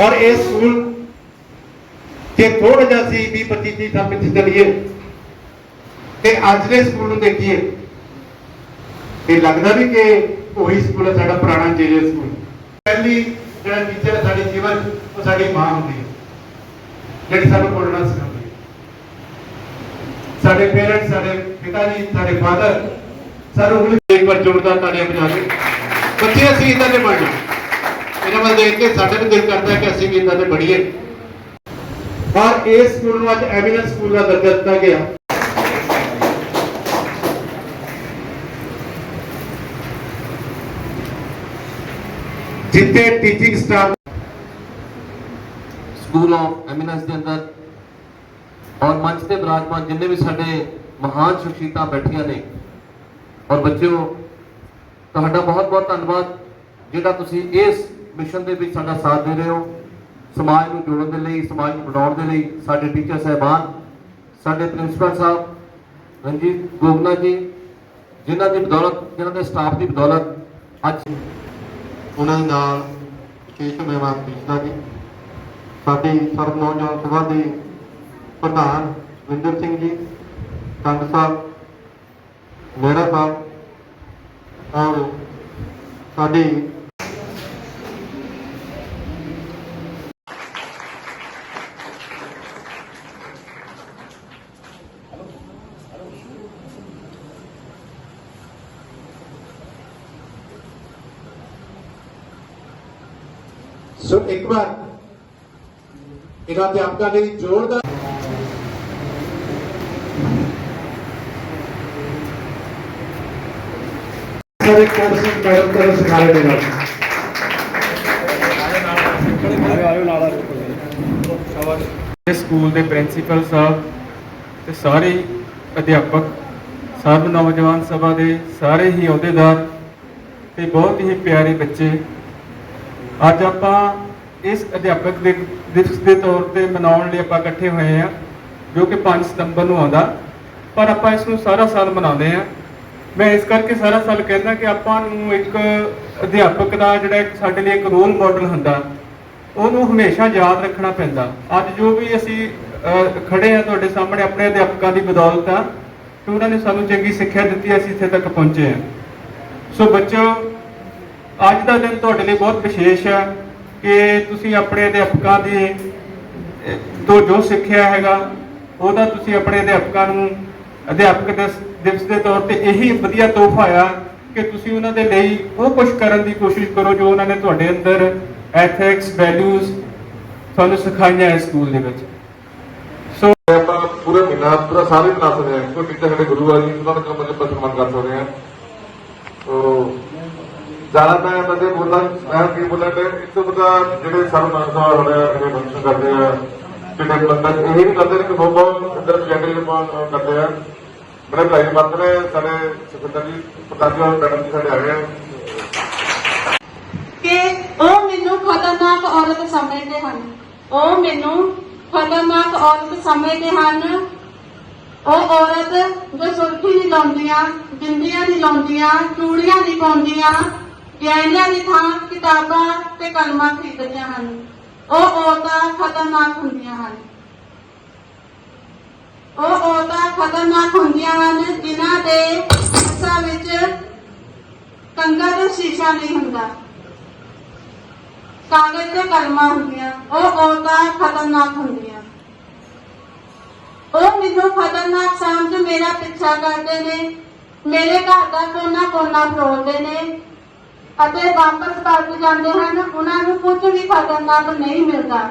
ਔਰ ਇਹ ਸਕੂਲ ਜੇ ਥੋੜਾ ਜਿਹਾ ਸੀ 20 25 30 ਸਾਲ ਪਿੱਛੇ ਤੇ ਅੱਜ ਦੇ ਸਕੂਲ ਨੂੰ ਦੇਖੀਏ, ਇਹ ਲੱਗਦਾ ਨਹੀਂ ਕਿ ਉਹੀ ਸਕੂਲ ਹੈ ਸਾਡਾ ਪੁਰਾਣਾ ਜੇਜੇ ਸਕੂਲ ਪਹਿਲੀ ਜਿਹੜਾ ਟੀਚਰ ਹੈ ਸਾਡੀ ਜੀਵਨ, ਉਹ ਸਾਡੀ ਮਾਂ ਹੁੰਦੀ ਹੈ, ਜਿਹੜੀ ਸਾਨੂੰ ਪੜ੍ਹਨਾ ਸਿਖਾਉਂਦੀ ਹੈ। ਸਾਡੇ ਪੇਰੈਂਟਸ ਸਾਡੇ ਪਿਤਾ ਜੀ, ਸਾਡੇ ਫਾਦਰ ਸਾਨੂੰ ਉਂਗਲੀ ਇੱਕ ਵਾਰ ਜੋਰਦਾਰ ਤਾੜੀਆਂ ਵਜਾ ਕੇ, ਬੱਚੇ ਅਸੀਂ ਇਦਾਂ ਦੇ ਬਣਨਾ। ਇਹਨਾਂ ਵੱਲ ਦੇਖ ਕੇ ਸਾਡੇ ਵੀ ਦਿਲ ਕਰਦਾ ਕਿ ਅਸੀਂ ਵੀ ਇਦਾਂ ਦੇ ਬਣੀਏ। ਪਰ ਇਸ ਸਕੂਲ ਨੂੰ ਅੱਜ ਐਮੀਨੈਂਸ ਸਕੂਲ ਦਾ ਦਰਜਾ ਦਿੱਤਾ ਗਿਆ। ਜਿੱਥੇ teaching staff school of eminence ਦੇ ਅੰਦਰ ਔਰ ਮੰਚ ਤੇ ਵਿਰਾਜਮਾਨ ਜਿੰਨੇ ਵੀ ਸਾਡੇ ਮਹਾਨ ਸ਼ਖਸੀਅਤਾਂ ਬੈਠੀਆਂ ਨੇ, ਔਰ ਬੱਚਿਓ, ਤੁਹਾਡਾ ਬਹੁਤ ਬਹੁਤ ਧੰਨਵਾਦ। ਜਿਹੜਾ ਤੁਸੀਂ ਇਸ ਮਿਸ਼ਨ ਦੇ ਵਿੱਚ ਸਾਡਾ ਸਾਥ ਦੇ ਰਹੇ ਹੋ। ਸਮਾਜ ਨੂੰ ਜੋੜਨ ਦੇ ਲਈ, ਸਮਾਜ ਨੂੰ ਬਣਾਉਣ ਦੇ ਲਈ ਸਾਡੇ ਟੀਚਰ ਸਹਿਬਾਨ, ਸਾਡੇ ਪ੍ਰਿੰਸੀਪਲ ਸਾਹਿਬ, ਰਣਜੀਤ ਗੋਗਨਾ ਜੀ, ਜਿਨ੍ਹਾਂ ਦੀ ਬਦੌਲਤ, ਜਿਨ੍ਹਾਂ ਦੇ ਸਟਾਫ ਦੀ ਬਦੌਲਤ ਅੱਜ ਉਹਨਾਂ ਦੇ ਨਾਲ ਕੇਸ਼ਵ ਮਹਿਮਾਨ ਪਿਛਲਾ ਜੀ, ਸਾਡੀ ਸਰਬ ਨੌਜਵਾਨ ਸਭਾ ਦੇ ਪ੍ਰਧਾਨ ਵਿੰਦਰ ਸਿੰਘ ਜੀ ਕੰਗ ਸਾਹਿਬ, ਮੇਰਾ ਸਾਹਿਬ, ਔਰ ਸਾਡੀ ਸੋ ਇੱਕ ਵਾਰ ਇਹਨਾਂ ਅਧਿਆਪਕਾਂ ਲਈ ਜ਼ੋਰਦਾਰ ਸਾਰੇ ਕੋਰਸ ਮੈਡਮ ਕਰਨ ਸਿਖਾਏ ਦੇ ਨਾਲ। ਸਕੂਲ ਦੇ ਪ੍ਰਿੰਸੀਪਲ ਸਾਹਿਬ ਤੇ ਸਾਰੇ ਅਧਿਆਪਕ ਸਰਬ ਨੌਜਵਾਨ ਸਭਾ ਦੇ ਸਾਰੇ ਹੀ ਅਹੁਦੇਦਾਰ ਤੇ ਬਹੁਤ ਹੀ ਪਿਆਰੇ ਬੱਚੇ ਅੱਜ ਆਪਾਂ ਇਸ ਅਧਿਆਪਕ ਦੇ ਦਿਵਸ ਦੇ ਤੌਰ ਤੇ ਮਨਾਉਣ ਲਈ ਆਪਾਂ ਇਕੱਠੇ ਹੋਏ ਆ ਜੋ ਕਿ 5 ਸਤੰਬਰ ਨੂੰ ਆਉਂਦਾ। ਪਰ ਆਪਾਂ ਇਸ ਨੂੰ ਸਾਰਾ ਸਾਲ ਮਨਾਉਂਦੇ ਆ ਮੈਂ ਇਸ ਕਰਕੇ ਸਾਰਾ ਸਾਲ ਕਹਿੰਦਾ ਕਿ ਆਪਾਂ ਨੂੰ ਇੱਕ ਅਧਿਆਪਕ ਦਾ ਜਿਹੜਾ ਸਾਡੇ ਲਈ ਇੱਕ ਰੋਲ ਮਾਡਲ ਹੁੰਦਾ ਉਹਨੂੰ ਹਮੇਸ਼ਾ ਯਾਦ ਰੱਖਣਾ ਪੈਂਦਾ। ਅੱਜ ਜੋ ਵੀ ਅਸੀਂ ਅਹ, ਖੜੇ ਆ ਤੁਹਾਡੇ ਸਾਹਮਣੇ ਆਪਣੇ ਅਧਿਆਪਕਾਂ ਦੀ ਬਦੌਲਤ ਆ ਕਿ ਉਹਨਾਂ ਨੇ ਸਾਨੂੰ ਚੰਗੀ ਸਿੱਖਿਆ ਦਿੱਤੀ ਅਸੀਂ ਇੱਥੇ ਤੱਕ ਪਹੁੰਚੇ ਆ ਸੋ ਬੱਚਿਓ ਅੱਜ ਦਾ ਦਿਨ ਤੁਹਾਡੇ ਲਈ ਬਹੁਤ ਵਿਸ਼ੇਸ਼ ਹੈ ਕਿ ਤੁਸੀਂ ਆਪਣੇ ਅਧਿਆਪਕਾਂ ਦੇ ਤੋਂ ਜੋ ਸਿੱਖਿਆ ਹੈਗਾ, ਉਹਦਾ ਤੁਸੀਂ ਆਪਣੇ ਅਧਿਆਪਕਾਂ ਨੂੰ, ਅਧਿਆਪਕ ਦਿਵਸ- ਦੇ ਤੌਰ ਤੇ ਇਹੀ ਵਧੀਆ ਤੋਹਫਾ ਆ ਕਿ ਤੁਸੀਂ ਉਹਨਾਂ ਦੇ ਲਈ ਉਹ ਕੁਝ ਕਰਨ ਦੀ ਕੋਸ਼ਿਸ਼ ਕਰੋ ਜੋ ਉਹਨਾਂ ਨੇ ਤੁਹਾਡੇ ਅੰਦਰ ਐਥਿਕਸ ਵੈਲਿਊਜ਼ ਤੁਹਾਨੂੰ ਸਿਖਾਈਆਂ ਇਸ ਸਕੂਲ ਦੇ ਵਿੱਚ। ਸੋ ਆਪਾਂ ਪੂਰੇ ਮਹੀਨਾ, ਪੂਰਾ ਸਾਲ ਹੀ ਮਨਾ ਸਕਦੇ। ਹਾਂ ਕੋਈ ਸਾਡੇ ਗੁਰੂ ਆ ਜੀ, ਉਹਨਾਂ ਦਾ ਕੰਮ ਆਪਾਂ ਸਨਮਾਨ ਕਰ ਸਕਦੇ ਹਾਂ। ਤੋ ਜ਼ਿਆਦਾ ਮੈਂ ਬੰਦੇ ਬੋਲਾਂ, ਮੈਂ ਕੀ ਬੋਲਾਂ ਤੇ ਇਸ ਤੋਂ ਪਤਾ ਜਿਹੜੇ ਸਰਵ ਨਾਸਾ ਹੋਣੇ ਆ, ਜਿਹੜੇ ਫੰਕਸ਼ਨ ਕਰਦੇ ਆ, ਜਿਹੜੇ ਬੰਦਾ ਇਹ ਵੀ ਕਰਦੇ ਨੇ ਕਿ ਬਹੁਤ ਬਹੁਤ ਅੰਦਰ ਪ੍ਰੈਜੈਂਟ ਕਰਦੇ ਆ। ਮੇਰੇ ਭਾਈ ਬੰਦ ਨੇ, ਸਾਡੇ ਸੁਖਿੰਦਰ ਜੀ ਪ੍ਰਧਾਨ ਔਰ ਮੈਡਮ ਜੀ ਸਾਡੇ ਆ ਗਏ ਕਿ ਉਹ ਮੈਨੂੰ ਖਤਰਨਾਕ ਔਰਤ ਸਮਝਦੇ ਹਨ। ਉਹ ਮੈਨੂੰ ਖਤਰਨਾਕ ਔਰਤ ਸਮਝਦੇ ਹਨ। ਉਹ ਔਰਤ ਜੋ ਸੁਰਖੀ ਨਹੀਂ ਲਾਉਂਦੀਆਂ, ਬਿੰਦੀਆਂ ਨਹੀਂ ਲਾਉਂਦੀਆਂ ਚੂੜੀਆਂ ਨਹੀਂ ਪਾਉਂਦੀਆਂ ਗਹਿਣਿਆਂ ਦੀ ਥਾਂ ਕਿਤਾਬਾਂ ਤੇ ਕਲਮਾਂ ਖਰੀਦਦੀਆਂ ਹਨ। ਉਹ ਔਰਤਾਂ ਖਤਰਨਾਕ ਹੁੰਦੀਆਂ ਹਨ। ਉਹ ਔਰਤਾਂ ਖਤਰਨਾਕ ਹੁੰਦੀਆਂ ਹਨ ਜਿਨ੍ਹਾਂ ਦੇ ਹੱਥਾਂ ਵਿੱਚ ਕੰਗਾ ਤੇ ਸ਼ੀਸ਼ਾ ਨਹੀਂ ਹੁੰਦਾ। ਕਾਗਜ਼ ਤੇ ਕਲਮਾਂ ਹੁੰਦੀਆਂ। ਉਹ ਔਰਤਾਂ ਖਤਰਨਾਕ ਹੁੰਦੀਆਂ। ਉਹ ਮੈਨੂੰ ਖਤਰਨਾਕ ਸਮਝ ਮੇਰਾ ਪਿੱਛਾ ਕਰਦੇ ਨੇ। ਮੇਰੇ ਘਰ ਦਾ ਕੋਨਾ ਕੋਨਾ ਫਰੋਲਦੇ ਨੇ। ਅਤੇ ਵਾਪਸ ਪਲਟ ਜਾਂਦੇ ਹਨ, ਉਹਨਾਂ ਨੂੰ ਕੁਝ ਵੀ ਖਤਰਨਾਕ ਨਹੀਂ ਮਿਲਦਾ।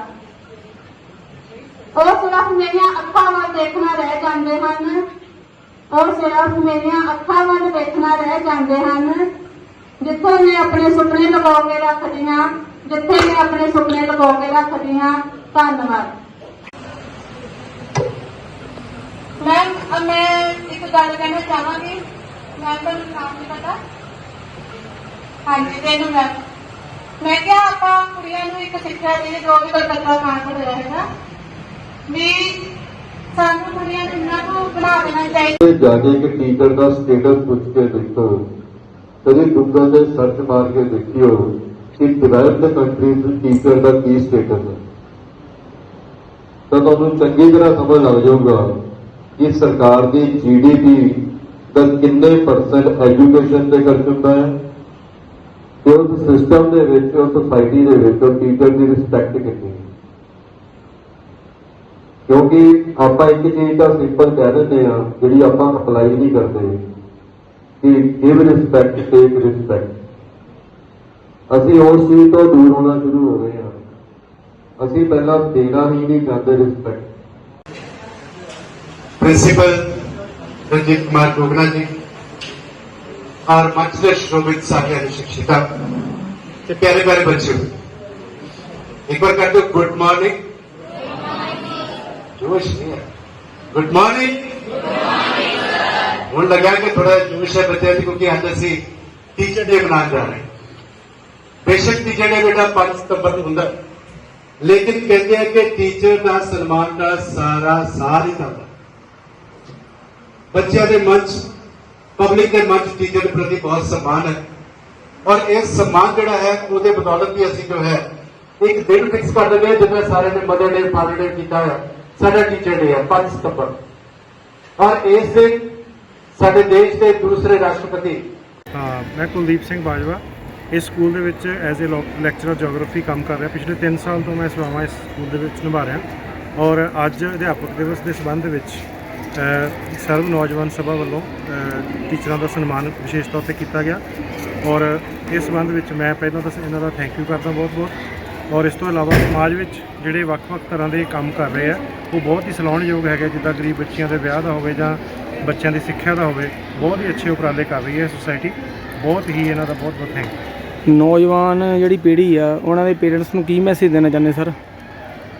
ਉਹ ਸਿਰਫ ਮੇਰੀਆਂ ਅੱਖਾਂ ਵੱਲ ਦੇਖਣਾ ਰਹਿ ਜਾਂਦੇ ਹਨ। ਉਹ ਸਿਰਫ ਮੇਰੀਆਂ ਅੱਖਾਂ ਵੱਲ ਦੇਖਣਾ ਰਹਿ ਜਾਂਦੇ ਹਨ। ਜਿੱਥੇ ਮੈਂ ਆਪਣੇ ਸੁਪਨੇ ਲਗਾ ਕੇ ਰੱਖਦੀ ਹਾਂ, ਜਿੱਥੇ ਮੈਂ ਆਪਣੇ ਸੁਪਨੇ ਲਗਾ ਕੇ ਰੱਖਦੀ ਹਾਂ, ਧੰਨਵਾਦ। ਮੈਂ ਮੈਂ ਇੱਕ ਗੱਲ ਕਹਿਣਾ ਚਾਹਾਂਗੀ। ਮੈਂ ਤੁਹਾਨੂੰ ਨਾਮ ਨਹੀਂ ਪਤਾ? ਹਾਂਜੀ ਤੈਨੂੰ ਮੈਂ ਮੈਂ ਕਿਹਾ ਆਪਾਂ ਕੁੜੀਆਂ ਨੂੰ ਇੱਕ ਸਿੱਖਿਆ ਦੇ ਜੋ ਵੀ ਕਲਕੱਤਾ ਕਾਂਡ ਹੋਇਆ ਵੀ ਸਾਨੂੰ ਕੁੜੀਆਂ ਨੂੰ ਇੰਨਾ ਕੁ ਬਣਾ ਦੇਣਾ ਚਾਹੀਦਾ। ਤੇ ਜਾ ਕੇ ਇੱਕ ਟੀਚਰ ਦਾ ਸਟੇਟਸ ਪੁੱਛ ਕੇ ਦੇਖੋ। ਕਦੇ ਗੂਗਲ ਤੇ ਸਰਚ ਮਾਰ ਕੇ ਦੇਖਿਓ ਕਿ ਡਿਵੈਲਪਡ ਕੰਟਰੀਜ਼ ਵਿੱਚ ਟੀਚਰ ਦਾ ਕੀ ਸਟੇਟਸ ਹੈ। ਤਾਂ ਤੁਹਾਨੂੰ ਚੰਗੀ ਤਰ੍ਹਾਂ ਸਮਝ ਲੱਗ ਜਾਊਗਾ ਕਿ ਸਰਕਾਰ ਦੀ ਜੀਡੀਪੀ ਦਾ ਕਿੰਨੇ ਪਰਸੈਂਟ ਐਜੂਕੇਸ਼ਨ ਤੇ ਖਰਚ ਹੁੰਦਾ ਹੈ। ਤੇ ਉਸ ਸਿਸਟਮ ਦੇ ਵਿੱਚ, ਉਸ ਸੋਸਾਇਟੀ ਦੇ ਵਿੱਚ ਉਹ ਟੀਚਰ ਦੀ ਰਿਸਪੈਕਟ ਕਿੰਨੀ ਕਿਉਂਕਿ ਆਪਾਂ ਇੱਕ ਚੀਜ਼ ਦਾ ਸਿੰਪਲ ਕਹਿ ਦਿੰਦੇ ਆ ਜਿਹੜੀ ਆਪਾਂ ਅਪਲਾਈ ਨਹੀਂ ਕਰਦੇ, ਕਿ ਗਿਵ ਰਿਸਪੈਕਟ ਟੇਕ ਰਿਸਪੈਕਟ ਅਸੀਂ ਉਸ ਚੀਜ਼ ਤੋਂ ਦੂਰ ਹੋਣਾ ਸ਼ੁਰੂ ਹੋ ਗਏ ਆ ਅਸੀਂ ਪਹਿਲਾਂ ਦੇਣਾ ਹੀ ਨਹੀਂ ਕਰਦੇ ਰਿਸਪੈਕਟ ਪ੍ਰਿੰਸੀਪਲ ਰਣਜੀਤ ਕੁਮਾਰ ਕੋਗਨਾ ਜੀ। और मंच से शोभित साथी शिक्षिका के प्यारे प्यारे बच्चों एक बार कहते हो गुड मॉर्निंग जोश नहीं है गुड मॉर्निंग हूं लगा कि थोड़ा जोश है बच्चे की क्योंकि आज असं टीचर डे मना जा रहे हैं बेशक टीचर डे बेटा पांच सितंबर ਨੂੰ ਹੁੰਦਾ ਲੇਕਿਨ ਕਹਿੰਦੇ ਆ ਕਿ ਟੀਚਰ ਦਾ ਸਨਮਾਨ ਦਾ ਸਾਰਾ ਸਾਰ ਹੀ ਕਰਦਾ ਬੱਚਿਆਂ ਦੇ ਮਨ 'ਚ ਪਬਲਿਕ ਦੇ ਮਨ ਟੀਚਰ ਦੇ ਪ੍ਰਤੀ ਬਹੁਤ ਸਨਮਾਨ ਹੈ। ਔਰ ਇਹ ਸਨਮਾਨ ਜਿਹੜਾ ਹੈ, ਉਹਦੇ ਬਦੌਲਤ ਹੀ ਅਸੀਂ ਜੋ ਹੈ, ਇੱਕ ਦਿਨ ਫਿਕਸ ਕਰ ਦਿੰਦੇ ਹਾਂ ਸਾਰੇ ਨੇ ਮਦਰ ਡੇ ਫਾਦਰ ਡੇ ਕੀਤਾ ਹੈ ਸਾਡਾ ਟੀਚਰ ਡੇ ਹੈ 5 ਸਤੰਬਰ। ਔਰ ਇਸ ਦਿਨ ਸਾਡੇ ਦੇਸ਼ ਦੇ ਦੂਸਰੇ ਰਾਸ਼ਟਰਪਤੀ ਮੈਂ ਕੁਲਦੀਪ ਸਿੰਘ ਬਾਜਵਾ ਇਸ ਸਕੂਲ ਦੇ ਵਿੱਚ ਐਜ਼ ਅ ਲੈਕਚਰਰ ਜੀਓਗ੍ਰਾਫੀ ਕੰਮ ਕਰ ਰਿਹਾ। ਪਿਛਲੇ 3 ਸਾਲ ਤੋਂ ਮੈਂ ਸੇਵਾਵਾਂ ਇਸ ਸਕੂਲ ਦੇ ਵਿੱਚ ਨਿਭਾ ਰਿਹਾ। ਔਰ ਅੱਜ ਅਧਿਆਪਕ ਦਿਵਸ ਦੇ ਸੰਬੰਧ ਵਿੱਚ ਸਰਵ ਨੌਜਵਾਨ ਸਭਾ ਵੱਲੋਂ ਟੀਚਰਾਂ ਦਾ ਸਨਮਾਨ ਵਿਸ਼ੇਸ਼ ਤੌਰ ਤੇ ਕੀਤਾ ਗਿਆ। ਔਰ ਇਸ ਸੰਬੰਧ ਵਿੱਚ ਮੈਂ ਪਹਿਲਾਂ ਤਾਂ ਇਹਨਾਂ ਦਾ ਥੈਂਕ ਯੂ ਕਰਦਾ ਬਹੁਤ ਬਹੁਤ ਔਰ ਇਸ ਤੋਂ ਇਲਾਵਾ ਸਮਾਜ ਵਿੱਚ ਜਿਹੜੇ ਵੱਖ-ਵੱਖ ਤਰ੍ਹਾਂ ਦੇ ਕੰਮ ਕਰ ਰਹੇ ਆ ਉਹ ਬਹੁਤ ਹੀ ਸਲਾਹੁਣਯੋਗ ਹੈਗੇ ਜਿੱਦਾਂ ਗਰੀਬ ਬੱਚਿਆਂ ਦੇ ਵਿਆਹ ਦਾ ਹੋਵੇ ਜਾਂ ਬੱਚਿਆਂ ਦੀ ਸਿੱਖਿਆ ਦਾ ਹੋਵੇ ਬਹੁਤ ਹੀ ਅੱਛੇ ਉਪਰਾਲੇ ਕਰ ਰਹੀ ਹੈ ਸੁਸਾਇਟੀ ਬਹੁਤ ਹੀ ਇਹਨਾਂ ਦਾ ਬਹੁਤ ਬਹੁਤ ਥੈਂਕ ਯੂ ਨੌਜਵਾਨ ਜਿਹੜੀ ਪੀੜ੍ਹੀ ਆ ਉਹਨਾਂ ਦੇ ਪੇਰੈਂਟਸ ਨੂੰ ਕੀ ਮੈਸੇਜ ਦੇਣਾ ਚਾਹੁੰਦੇ ਸਰ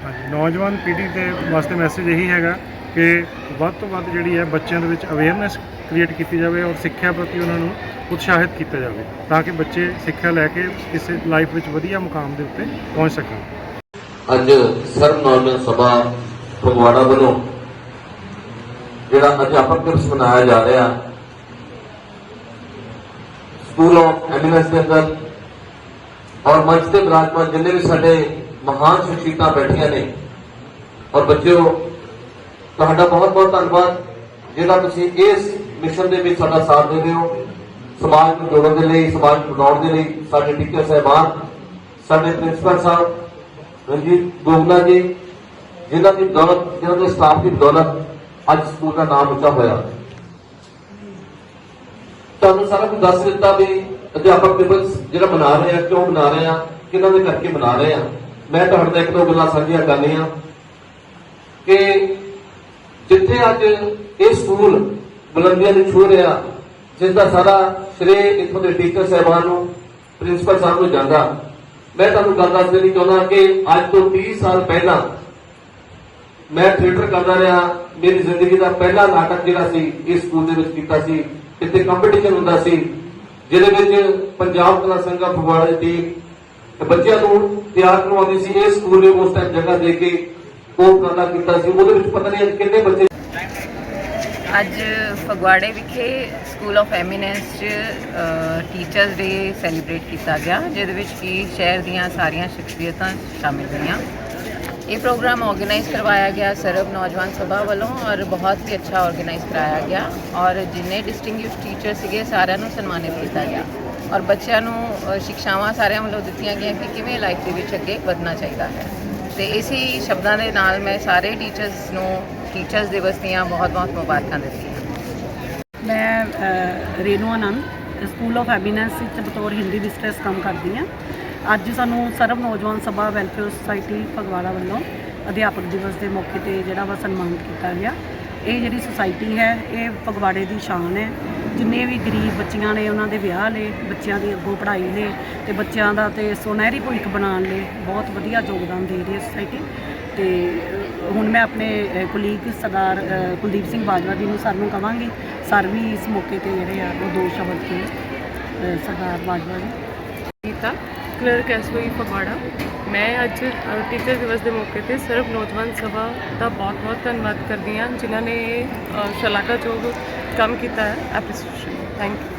ਹਾਂਜੀ ਨੌਜਵਾਨ ਪੀੜ੍ਹੀ ਦੇ ਵਾਸਤੇ ਮੈਸੇਜ ਇਹੀ ਹੈਗਾ ਕਿ ਵੱਧ ਤੋਂ ਵੱਧ ਜਿਹੜੀ ਹੈ ਬੱਚਿਆਂ ਦੇ ਵਿੱਚ ਅਵੇਅਰਨੈਸ ਕ੍ਰੀਏਟ ਕੀਤੀ ਜਾਵੇ ਔਰ ਸਿੱਖਿਆ ਪ੍ਰਤੀ ਉਹਨਾਂ ਨੂੰ ਉਤਸ਼ਾਹਿਤ ਕੀਤਾ ਜਾਵੇ ਤਾਂ ਕਿ ਬੱਚੇ ਸਿੱਖਿਆ ਲੈ ਕੇ ਕਿਸੇ ਲਾਈਫ ਵਿੱਚ ਵਧੀਆ ਮੁਕਾਮ ਦੇ ਉੱਤੇ ਪਹੁੰਚ ਸਕਣ। ਅੱਜ ਸਰਬ ਨੌਜਵਾਨ ਸਭਾ ਫਗਵਾੜਾ ਵੱਲੋਂ ਜਿਹੜਾ ਅਧਿਆਪਕ ਦਿਵਸ ਮਨਾਇਆ ਜਾ ਰਿਹਾ ਸਕੂਲ ਆਫ ਐਮੀਨੈਂਸ ਦੇ ਅੰਦਰ ਔਰ ਮੰਚ ਤੇ ਵਿਰਾਜਮਾਨ ਜਿੰਨੇ ਵੀ ਸਾਡੇ ਮਹਾਨ ਸ਼ਖਸੀਅਤਾਂ ਬੈਠੀਆਂ ਨੇ ਔਰ ਬੱਚਿਓ ਤੁਹਾਡਾ ਬਹੁਤ ਬਹੁਤ ਧੰਨਵਾਦ। ਜਿਹੜਾ ਤੁਸੀਂ ਇਸ ਮਿਸ਼ਨ ਦੇ ਵਿੱਚ ਸਾਡਾ ਸਾਥ ਦੇ ਰਹੇ ਹੋ, ਸਮਾਜ ਨੂੰ ਜੋੜਨ ਦੇ ਲਈ, ਸਮਾਜ ਨੂੰ ਬਣਾਉਣ ਦੇ ਲਈ ਸਾਡੇ ਟੀਚਰ ਸਾਹਿਬਾਨ, ਸਾਡੇ ਪ੍ਰਿੰਸੀਪਲ ਸਾਹਿਬ, ਰਣਜੀਤ ਗੋਗਲਾ ਜੀ, ਜਿਨ੍ਹਾਂ ਦੀ ਦੌਲਤ, ਜਿਨ੍ਹਾਂ ਦੇ ਸਟਾਫ ਦੀ ਦੌਲਤ ਅੱਜ ਸਕੂਲ ਦਾ ਨਾਮ ਉੱਚਾ ਹੋਇਆ। ਤੁਹਾਨੂੰ ਸਾਰਾ ਕੁਝ ਦੱਸ ਦਿੱਤਾ ਵੀ ਅਧਿਆਪਕ ਦਿਵਸ ਜਿਹੜਾ ਮਨਾ ਰਹੇ ਆ, ਕਿਉਂ ਮਨਾ ਰਹੇ ਆ, ਕਿਹਨਾਂ ਦੇ ਕਰਕੇ ਮਨਾ ਰਹੇ ਆ। ਮੈਂ ਤੁਹਾਡੇ ਨਾਲ ਇੱਕ ਦੋ ਗੱਲਾਂ ਸਾਂਝੀਆਂ ਕਰਨੀਆਂ ਕਿ ਜਿੱਥੇ ਅੱਜ ਇਹ ਸਕੂਲ ਬੁਲੰਦੀਆਂ ਨੂੰ ਛੂ ਰਿਹਾ ਜਿਸ ਦਾ ਸਾਰਾ ਸ਼੍ਰੇ ਇੱਥੋਂ ਦੇ ਟੀਚਰ ਸਾਹਿਬਾਨ ਨੂੰ ਪ੍ਰਿੰਸੀਪਲ ਸਾਹਿਬ ਨੂੰ ਜਾਂਦਾ। ਮੈਂ ਤੁਹਾਨੂੰ ਗੱਲ ਦੱਸ ਦੇਣੀ ਚਾਹੁੰਦਾ ਕਿ ਅੱਜ ਤੋਂ 30 ਸਾਲ ਪਹਿਲਾਂ ਮੈਂ ਥੀਏਟਰ ਕਰਦਾ ਰਿਹਾ। ਮੇਰੀ ਜ਼ਿੰਦਗੀ ਦਾ ਪਹਿਲਾ ਨਾਟਕ ਜਿਹੜਾ ਸੀ ਇਸ ਸਕੂਲ ਦੇ ਵਿੱਚ ਕੀਤਾ ਸੀ। ਇੱਥੇ ਕੰਪੀਟੀਸ਼ਨ ਹੁੰਦਾ ਸੀ, ਜਿਹਦੇ ਵਿੱਚ ਪੰਜਾਬ ਕਲਾ ਸੰਘਾ ਫਗਵਾੜਾ ਦੀ ਬੱਚਿਆਂ ਨੂੰ ਤਿਆਰ ਕਰਵਾਉਂਦੀ ਸੀ। ਇਹ ਸਕੂਲ ਨੇ ਉਸ ਟਾਈਮ ਜਗ੍ਹਾ ਦੇ ਕੇ ਉਹ ਕਰਨਾ ਕੀਤਾ ਸੀ ਉਹਦੇ ਵਿੱਚ ਪਤਾ ਨਹੀਂ ਅੱਜ ਕਿੰਨੇ ਬੱਚੇ ਅੱਜ ਫਗਵਾੜੇ ਵਿਖੇ ਸਕੂਲ ਆਫ ਐਮੀਨੈਂਸ 'ਚ ਟੀਚਰਸ ਡੇ ਸੈਲੀਬ੍ਰੇਟ ਕੀਤਾ ਗਿਆ ਜਿਹਦੇ ਵਿੱਚ ਕਿ ਸ਼ਹਿਰ ਦੀਆਂ ਸਾਰੀਆਂ ਸ਼ਖਸੀਅਤਾਂ ਸ਼ਾਮਿਲ ਹੋਈਆਂ। ਇਹ ਪ੍ਰੋਗਰਾਮ ਆਰਗੇਨਾਈਜ਼ ਕਰਵਾਇਆ ਗਿਆ ਸਰਬ ਨੌਜਵਾਨ ਸਭਾ ਵੱਲੋਂ ਔਰ ਬਹੁਤ ਹੀ ਅੱਛਾ ਆਰਗੇਨਾਈਜ਼ ਕਰਾਇਆ ਗਿਆ ਔਰ ਜਿੰਨੇ ਡਿਸਟਿੰਗੁਇਸ਼ਡ ਟੀਚਰ ਸੀਗੇ ਸਾਰਿਆਂ ਨੂੰ ਸਨਮਾਨਿਤ ਕੀਤਾ ਗਿਆ। ਔਰ ਬੱਚਿਆਂ ਨੂੰ ਅ, ਸਿੱਖਿਆਵਾਂ ਸਾਰਿਆਂ ਵੱਲੋਂ ਦਿੱਤੀਆਂ ਗਈਆਂ ਕਿ ਕਿਵੇਂ ਲਾਈਫ ਦੇ ਵਿੱਚ ਅੱਗੇ ਵਧਣਾ ਚਾਹੀਦਾ ਹੈ। ਤੇ ਇਸੇ ਸ਼ਬਦਾਂ ਦੇ ਨਾਲ ਮੈਂ ਸਾਰੇ ਟੀਚਰਸ ਨੂੰ ਟੀਚਰਸ ਦਿਵਸ ਦੀਆਂ ਬਹੁਤ-ਬਹੁਤ ਮੁਬਾਰਕਾਂ ਦਿੰਦੀ ਹਾਂ। ਮੈਂ ਅ, Renu Anand school of happiness ਵਿੱਚ ਬਤੌਰ ਹਿੰਦੀ ਵਿਸਟਰਸ ਕੰਮ ਕਰਦੀ ਹਾਂ। ਅੱਜ ਸਾਨੂੰ ਸਰਵ ਨੌਜਵਾਨ ਸਭਾ ਵੈਲਫੇਅਰ ਸੁਸਾਇਟੀ ਫਗਵਾੜਾ ਵੱਲੋਂ ਅਧਿਆਪਕ ਦਿਵਸ ਦੇ ਮੌਕੇ ਤੇ ਜਿਹੜਾ ਵਾ ਸਨਮਾਨਿਤ ਕੀਤਾ ਗਿਆ। ਇਹ ਜਿਹੜੀ ਸੁਸਾਇਟੀ ਹੈ ਇਹ ਫਗਵਾੜੇ ਦੀ ਸ਼ਾਨ ਹੈ। ਜਿੰਨੇ ਵੀ ਗਰੀਬ ਬੱਚੀਆਂ ਨੇ ਉਹਨਾਂ ਦੇ ਵਿਆਹ ਲਈ ਬੱਚਿਆਂ ਦੀ ਅੱਗੋਂ ਪੜ੍ਹਾਈ ਲਈ ਤੇ ਬੱਚਿਆਂ ਦਾ ਤੇ ਸੁਨਹਿਰੀ ਭਵਿੱਖ ਬਣਾਉਣ ਲਈ ਬਹੁਤ ਵਧੀਆ ਯੋਗਦਾਨ ਦੇ ਰਹੀ ਹੈ ਸੋਸਾਇਟੀ ਤੇ ਹੁਣ ਮੈਂ ਆਪਣੇ ਕੁਲੀਗ ਸਰਦਾਰ ਕੁਲਦੀਪ ਸਿੰਘ ਬਾਜਵਾ ਜੀ ਨੂੰ ਸਰ ਨੂੰ ਕਵਾਂਗੀ। ਸਰ ਵੀ ਇਸ ਮੌਕੇ ਤੇ ਜਿਹੜੇ ਆ ਉਹ ਦੋ ਸ਼ਬਦ ਕੇ ਸਰਦਾਰ ਬਾਜਵਾ ਜੀ। Geeta clerk SOE Phagwara. ਮੈਂ ਅੱਜ ਟੀਚਰ ਦਿਵਸ ਦੇ ਮੌਕੇ ਤੇ ਸਿਰਫ ਨੌਜਵਾਨ ਸਭਾ ਦਾ ਬਹੁਤ-ਬਹੁਤ ਧੰਨਵਾਦ ਕਰਦੀ ਹਾਂ ਜਿਨ੍ਹਾਂ ਨੇ ਇਹ ਅ, ਸ਼ਲਾਘਾਯੋਗ ਕੰਮ ਕੀਤਾ ਹੈ ਐਪਰੀਸੀਏਸ਼ਨ ਥੈਂਕ ਯੂ